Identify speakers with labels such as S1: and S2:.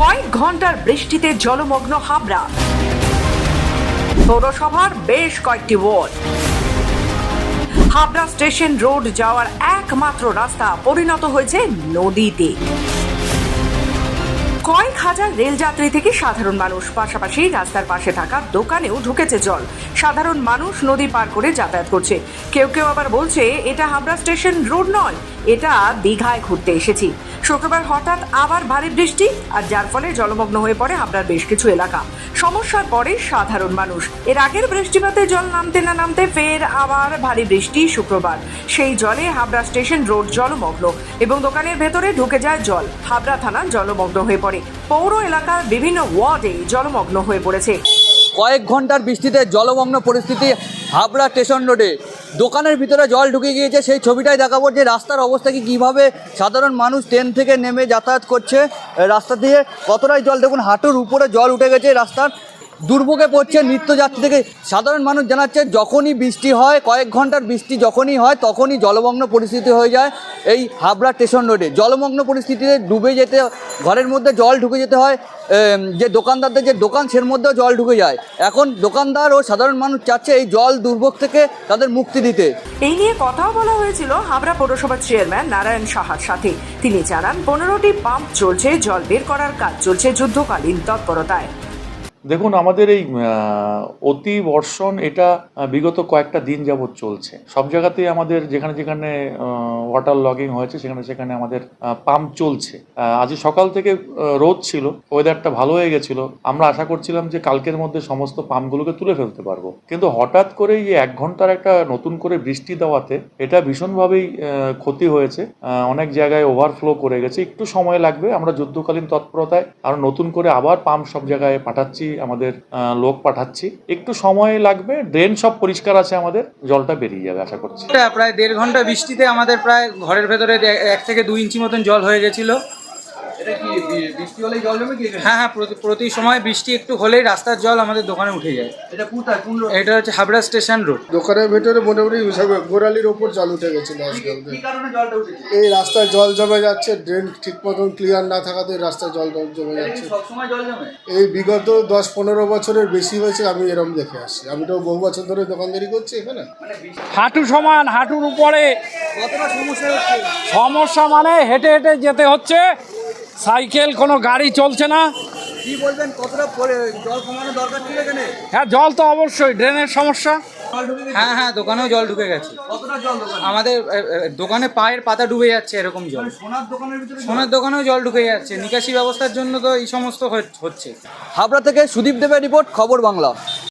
S1: কয়েক ঘণ্টার বৃষ্টিতে জলমগ্ন হাবড়া। পৌরসভার বেশ কয়েকটি ওয়ার্ড। হাবড়া স্টেশন রোড যাওয়ার একমাত্র রাস্তা পরিণত হয়েছে নদীতে। কয়েক হাজার রেলযাত্রী থেকে সাধারণ মানুষ, পাশাপাশি রাস্তার পাশে থাকা দোকানেও ঢুকেছে জল। সাধারণ মানুষ নদী পার করে যাতায়াত করছে। কেউ কেউ আবার বলছে, এটা হাবড়া স্টেশন রোড নয়, এটা দীঘায় ঘুরতে এসেছি। শুক্রবার হঠাৎ আবার ভারী বৃষ্টি, আর যার ফলে জলমগ্ন হয়ে পড়ে হাবড়ার বেশ কিছু এলাকা। সমস্যার পড়ে সাধারণ মানুষ। এর আগের বৃষ্টিপাতে জল নামতে না নামতে ফের আবার ভারী বৃষ্টি শুক্রবার। সেই জলে হাবড়া স্টেশন রোড জলমগ্ন এবং দোকানের ভেতরে ঢুকে যায় জল। হাবড়া থানা জলমগ্ন হয়ে পড়ে। পৌর এলাকার বিভিন্ন ওয়ার্ডে জলমগ্ন হয়ে পড়েছে।
S2: কয়েক ঘণ্টার বৃষ্টিতে জলমগ্ন পরিস্থিতি হাবড়া স্টেশন রোডে। দোকানের ভিতরে জল ঢুকে গিয়েছে, সেই ছবিটাই দেখাবো যে রাস্তার অবস্থা কি, কীভাবে সাধারণ মানুষ ট্রেন থেকে নেমে যাতায়াত করছে রাস্তা দিয়ে কতটাই জল, দেখুন, হাঁটুর উপরে জল উঠে গেছে রাস্তার। দুর্ভোগে পড়ছে নিত্যযাত্রী থেকে। সাধারণ মানুষ জানাচ্ছে, যখনই বৃষ্টি হয়, কয়েক ঘণ্টার বৃষ্টি যখনই হয়, তখনই জলমগ্ন পরিস্থিতি হয়ে যায় এই হাবড়া স্টেশন রোডে। জলমগ্ন পরিস্থিতিতে ডুবে যেতে, ঘরের মধ্যে জল ঢুকে যেতে হয় যে দোকানদারদের যে দোকান, সের মধ্যেও জল ঢুকে যায়। এখন দোকানদার ও সাধারণ মানুষ চাচ্ছে এই জল দুর্ভোগ থেকে তাদের মুক্তি দিতে।
S1: এই নিয়ে কথাও বলা হয়েছিল হাবড়া পৌরসভার চেয়ারম্যান নারায়ণ সাহার সাথে। তিনি জানান, পনেরোটি পাম্প চলছে, জল বের করার কাজ চলছে যুদ্ধকালীন তৎপরতায়।
S3: দেখুন, আমাদের এই অতি বর্ষণ এটা বিগত কয়েকটা দিন যাবৎ চলছে। সব জায়গাতেই আমাদের যেখানে যেখানে ওয়াটার লগিং হয়েছে, সেখানে সেখানে আমাদের পাম্প চলছে। আজ সকাল থেকে রোদ ছিল ওয়েদারটা ভালো হয়ে গেছিল। আমরা আশা করছিলাম যে কালকের মধ্যে সমস্ত পাম্পগুলোকে তুলে ফেলতে পারব। কিন্তু হঠাৎ করে এই এক ঘণ্টার একটা নতুন করে বৃষ্টি দেওয়াতে এটা ভীষণভাবেই ক্ষতি হয়েছে। অনেক জায়গায় ওভারফ্লো করে গেছে। একটু সময় লাগবে, আমরা যুদ্ধকালীন তৎপরতায় আরও নতুন করে আবার পাম্প সব জায়গায় পাঠাচ্ছি, আমাদের লোক পাঠাচ্ছি। একটু সময় লাগবে ড্রেন সব পরিষ্কার আছে আমাদের, জলটা বেরিয়ে যাবে, আশা করছি।
S4: প্রায় দেড় ঘণ্টা বৃষ্টিতে আমাদের প্রায় ঘরের ভেতরে এক থেকে দুই ইঞ্চি মতন জল হয়ে গেছিল। হ্যাঁ হ্যাঁ প্রতি- প্রতি সময় বৃষ্টি একটু হলেই রাস্তার জল আমাদের দোকানে উঠে যায়।
S2: এটা কোথায়? কোন
S4: এটা হচ্ছে হাবড়া স্টেশন রোড।
S5: দোকানের ভেতরে মোটামুটি গোড়ালির ওপর জল উঠে গেছিল আজকে
S2: কি কারণে জলটা উঠেছে?
S5: এই রাস্তায় জল জমে যাচ্ছে ড্রেন ঠিক মতন ক্লিয়ার না থাকাতে রাস্তায় জল জমে যাচ্ছে।
S2: সবসময় জল জমে?
S5: এই বিগত দশ পনেরো বছরের বেশি হয়েছে আমি এরম দেখে আসছি। আমি তো বহু বছর ধরে দোকানদারি করছি এখানে।
S6: হাঁটু সমান হাঁটুর উপরে।
S2: সমস্যা
S6: সমস্যা মানে হেঁটে হেঁটে যেতে হচ্ছে সাইকেল কোনো গাড়ি চলছে না।
S2: কি বলবেন কতটা পরে- জল কমানো দরকার ছিল এখানে?
S6: হ্যাঁ জল তো অবশ্যই ড্রেনের সমস্যা।
S4: হ্যাঁ হ্যাঁ দোকানেও জল ঢুকে গেছে।
S2: কতটা জল দোকানে
S4: আমাদের দোকানে পায়ের পাতা ডুবে যাচ্ছে এরকম জল।
S2: সোনার দোকানের ভিতরে জল?
S4: সোনার দোকানেও জল ঢুকে যাচ্ছে। নিকাশি ব্যবস্থার জন্য তো এই সমস্ত হচ্ছে।
S2: হাবড়া থেকে সুদীপ দেবের রিপোর্ট খবর বাংলা।